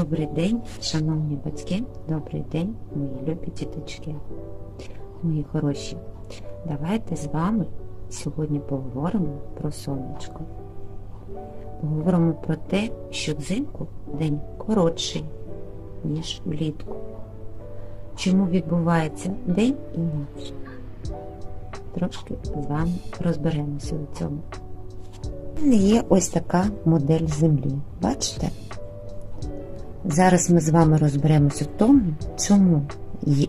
Добрий день, шановні батьки, добрий день, мої любі діточки, мої хороші. Давайте з вами сьогодні поговоримо про сонечко. Поговоримо про те, що взимку день коротший, ніж влітку. Чому відбувається день і ніч? Трошки з вами розберемося у цьому. У мене є ось така модель Землі. Бачите? Зараз ми з вами розберемося в тому, чому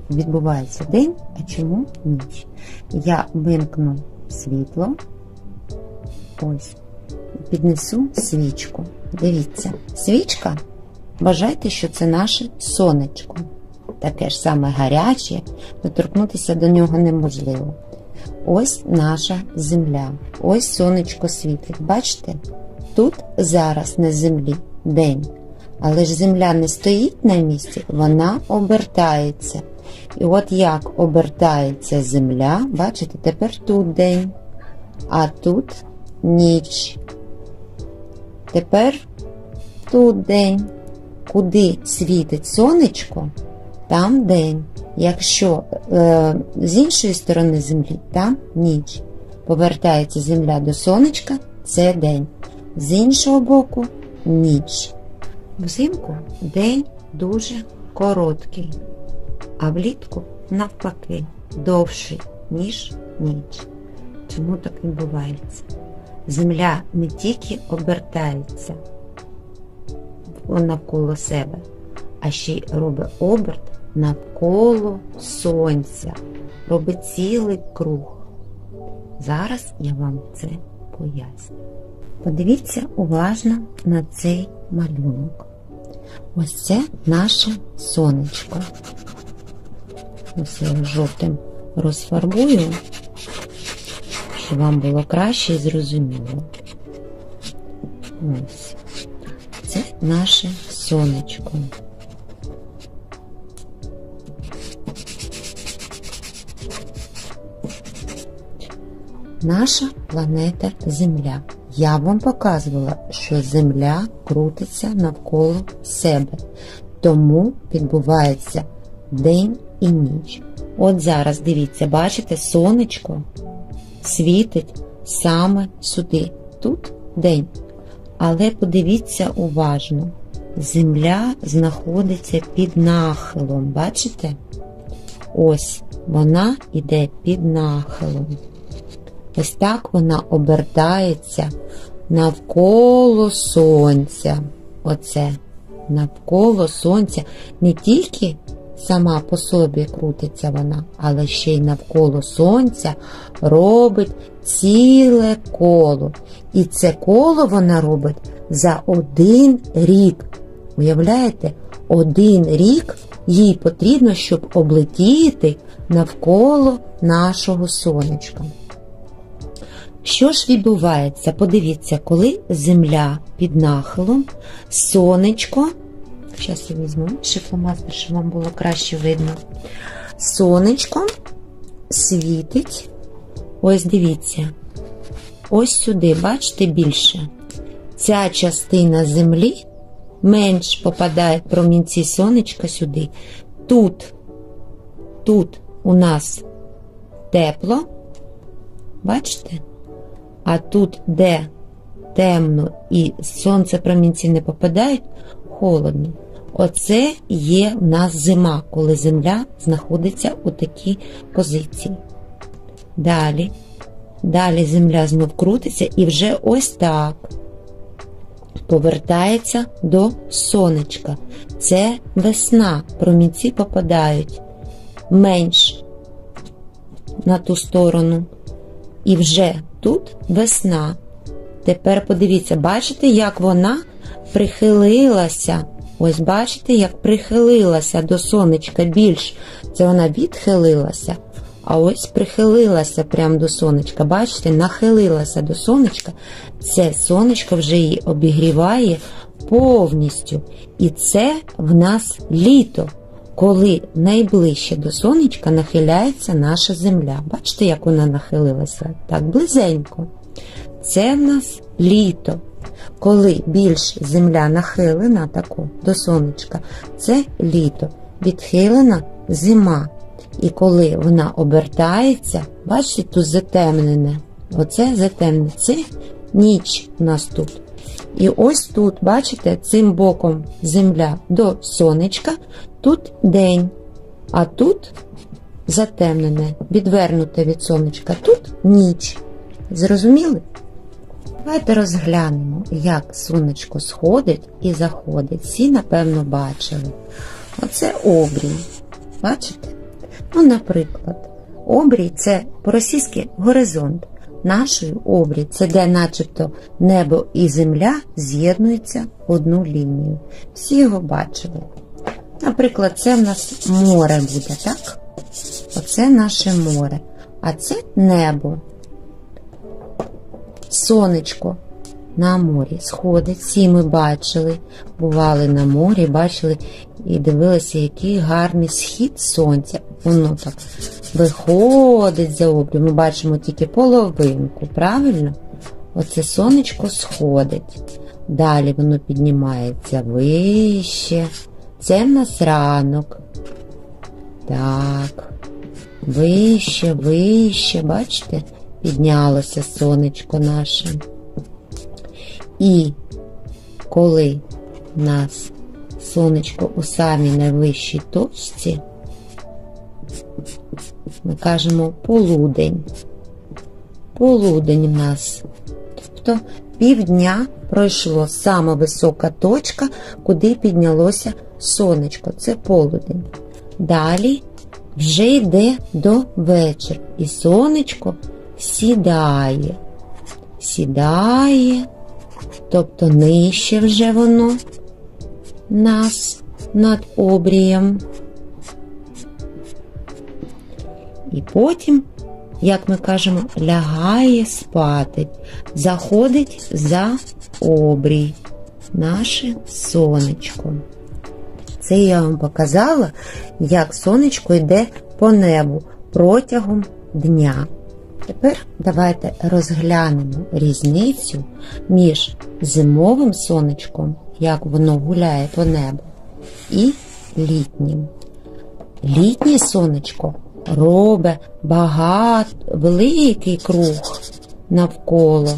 відбувається день, а чому ніч. Я вимкну світло, ось, піднесу свічку. Дивіться, свічка, вважайте, що це наше сонечко. Таке ж саме гаряче, доторкнутися до нього неможливо. Ось наша земля, ось сонечко світить. Бачите? Тут зараз на землі день. Але ж земля не стоїть на місці, вона обертається. І от як обертається земля, бачите, тепер тут день, а тут ніч. Тепер тут день. Куди світить сонечко, там день. Якщо е, з іншої сторони землі, там ніч. Повертається земля до сонечка, це день. З іншого боку ніч. Взимку день дуже короткий, а влітку навпаки довший, ніж ніч. Чому так відбувається? Земля не тільки обертається навколо себе, а ще й робить оберт навколо сонця, робить цілий круг. Зараз я вам це поясню. Подивіться уважно на цей малюнок. Ось це наше сонечко. Ось я його жовтим розфарбую, щоб вам було краще і зрозуміло. Ось. Це наше сонечко. Наша планета Земля. Я вам показувала, що Земля крутиться навколо себе, тому відбувається день і ніч. От зараз дивіться, бачите, сонечко світить саме сюди. Тут день. Але подивіться уважно, Земля знаходиться під нахилом. Бачите? Ось вона йде під нахилом. Ось так вона обертається навколо сонця. Оце навколо сонця. Не тільки сама по собі крутиться вона, але ще й навколо сонця робить ціле коло. І це коло вона робить за один рік. Уявляєте, один рік їй потрібно, щоб облетіти навколо нашого сонечка. Що ж відбувається? Подивіться, коли земля під нахилом, сонечко, зараз я візьму шифломастер, щоб вам було краще видно. Сонечко світить, ось дивіться, ось сюди, бачите, більше. Ця частина землі менш попадає промінці сонечка сюди. Тут, тут у нас тепло, бачите? А тут, де темно і сонце промінці не попадають, холодно. Оце є в нас зима, коли земля знаходиться у такій позиції. Далі, далі земля знов крутиться і вже ось так повертається до сонечка. Це весна, промінці попадають менш на ту сторону. І вже тут весна. Тепер подивіться, бачите, як вона прихилилася. Ось бачите, як прихилилася до сонечка більш. Це вона відхилилася, а ось прихилилася прямо до сонечка. Бачите, нахилилася до сонечка. Це сонечко вже її обігріває повністю. І це в нас літо, коли найближче до сонечка нахиляється наша земля. Бачите, як вона нахилилася? Так, близенько. Це в нас літо. Коли більш земля нахилена таку до сонечка, це літо, відхилена зима. І коли вона обертається, бачите, тут затемнене. Оце затемнене. Це ніч у нас тут. І ось тут, бачите, цим боком земля до сонечка, тут день, а тут затемнене, відвернуте від сонечка, тут ніч. Зрозуміли? Давайте розглянемо, як сонечко сходить і заходить. Всі, напевно, бачили. Оце обрій. Бачите? Ну, наприклад, обрій це по-російськи горизонт. Нашої обрій це де начебто небо і земля з'єднуються в одну лінію. Всі його бачили. Наприклад, це в нас море буде, так? Оце наше море. А це небо. Сонечко на морі сходить. Всі ми бачили, бували на морі, бачили і дивилися, який гарний схід сонця. Воно так виходить за обрій. Ми бачимо тільки половинку, правильно? Оце сонечко сходить. Далі воно піднімається вище. Це в нас ранок. Так. Вище, вище, бачите, піднялося сонечко наше. І коли в нас сонечко у самій найвищій точці, ми кажемо полудень. Полудень в нас. Тобто півдня пройшло сама висока точка, куди піднялося сонечко. Це полудень. Далі вже йде до вечір, і сонечко сідає. Сідає, тобто нижче вже воно нас над обрієм. І потім, як ми кажемо, лягає спати, заходить за обрій наше сонечко. Це я вам показала, як сонечко йде по небу протягом дня. Тепер давайте розглянемо різницю між зимовим сонечком, як воно гуляє по небу, і літнім. Літнє сонечко робить багато великий круг навколо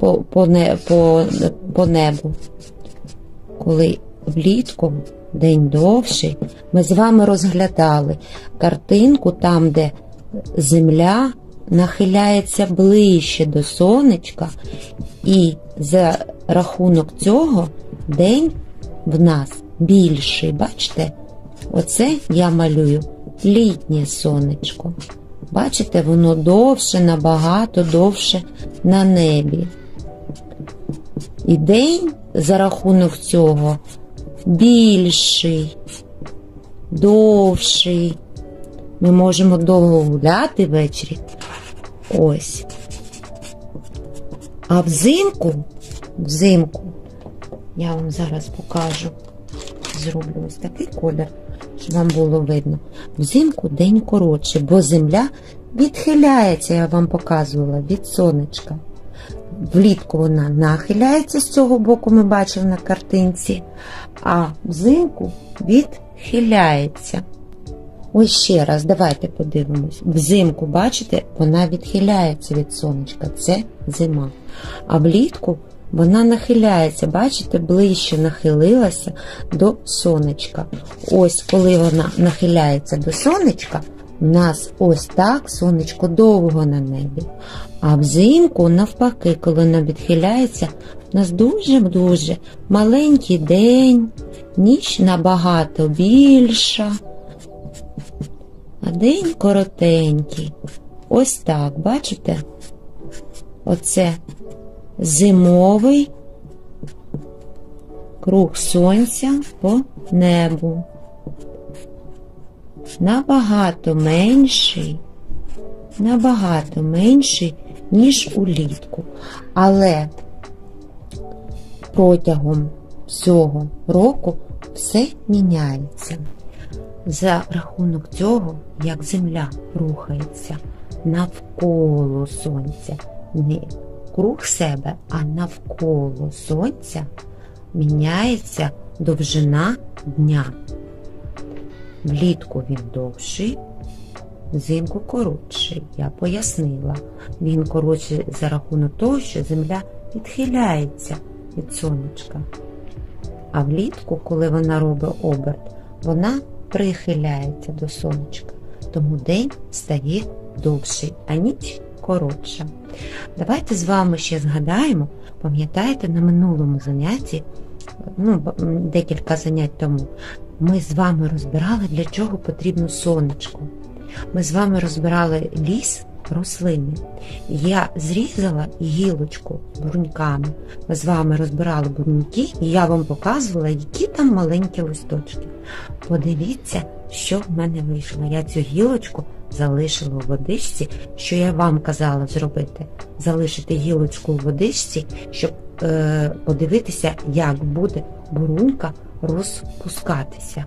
по, по, по, по небу. Коли влітку день довший, ми з вами розглядали картинку там, де земля нахиляється ближче до сонечка, і за рахунок цього день в нас більший. Бачите? Оце я малюю літнє сонечко. Бачите, воно довше, набагато довше на небі. І день за рахунок цього більший, довший. Ми можемо довго гуляти ввечері. Ось. А взимку, взимку, я вам зараз покажу, зроблю ось такий колір, щоб вам було видно. Взимку день коротший, бо земля відхиляється, я вам показувала, від сонечка. Влітку вона нахиляється з цього боку, ми бачимо на картинці, а взимку відхиляється. Ось ще раз, давайте подивимось. Взимку, бачите, вона відхиляється від сонечка, це зима. А влітку вона нахиляється, бачите, ближче нахилилася до сонечка. Ось коли вона нахиляється до сонечка, у нас ось так сонечко довго на небі. А взимку, навпаки, коли вона відхиляється, у нас дуже-дуже маленький день, ніч набагато більша, а день коротенький. Ось так, бачите? Оце зимовий круг сонця по небу. Набагато менший, набагато менший, ніж улітку. Але протягом всього року все міняється. За рахунок цього, як Земля рухається навколо Сонця, не навкруг себе, а навколо сонця міняється довжина дня. Влітку він довший, взимку коротший. Я пояснила. Він коротший за рахунок того, що земля відхиляється від сонечка. А влітку, коли вона робить оберт, вона прихиляється до сонечка. Тому день стає довший, а ніч коротша. Давайте з вами ще згадаємо, пам'ятаєте, на минулому занятті, ну, декілька занять тому, ми з вами розбирали, для чого потрібно сонечко. Ми з вами розбирали ліс, рослини. Я зрізала гілочку буруньками. Ми з вами розбирали буруньки, і я вам показувала, які там маленькі листочки. Подивіться, що в мене вийшло. Я цю гілочку залишила у водичці, що я вам казала зробити. Залишити гілочку у водичці, щоб е, подивитися, як буде бурунька розпускатися.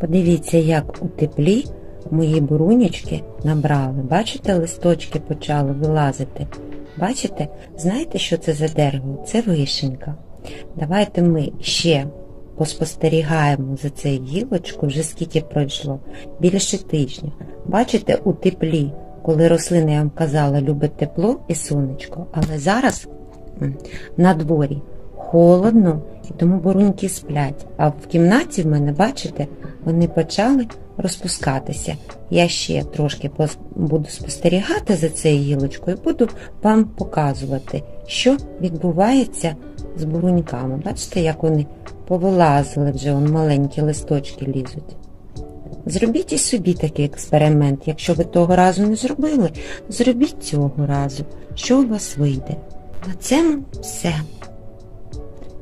Подивіться, як у теплі мої бурунечки набрали. Бачите, листочки почали вилазити. Бачите? Знаєте, що це за дерево? Це вишенька. Давайте ми ще поспостерігаємо за цією гілочкою, вже скільки пройшло, більше тижня. Бачите, у теплі, коли рослини, я вам казала, любить тепло і сонечко, але зараз на дворі холодно, і тому буруньки сплять. А в кімнаті в мене, бачите, вони почали розпускатися. Я ще трошки буду спостерігати за цією гілочкою і буду вам показувати, що відбувається з буруньками. Бачите, як вони повилазили вже, он маленькі листочки лізуть. Зробіть і собі такий експеримент. Якщо ви того разу не зробили, зробіть цього разу. Що у вас вийде? На цьому все.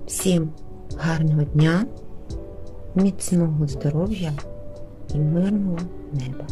Всім гарного дня, міцного здоров'я і мирного неба.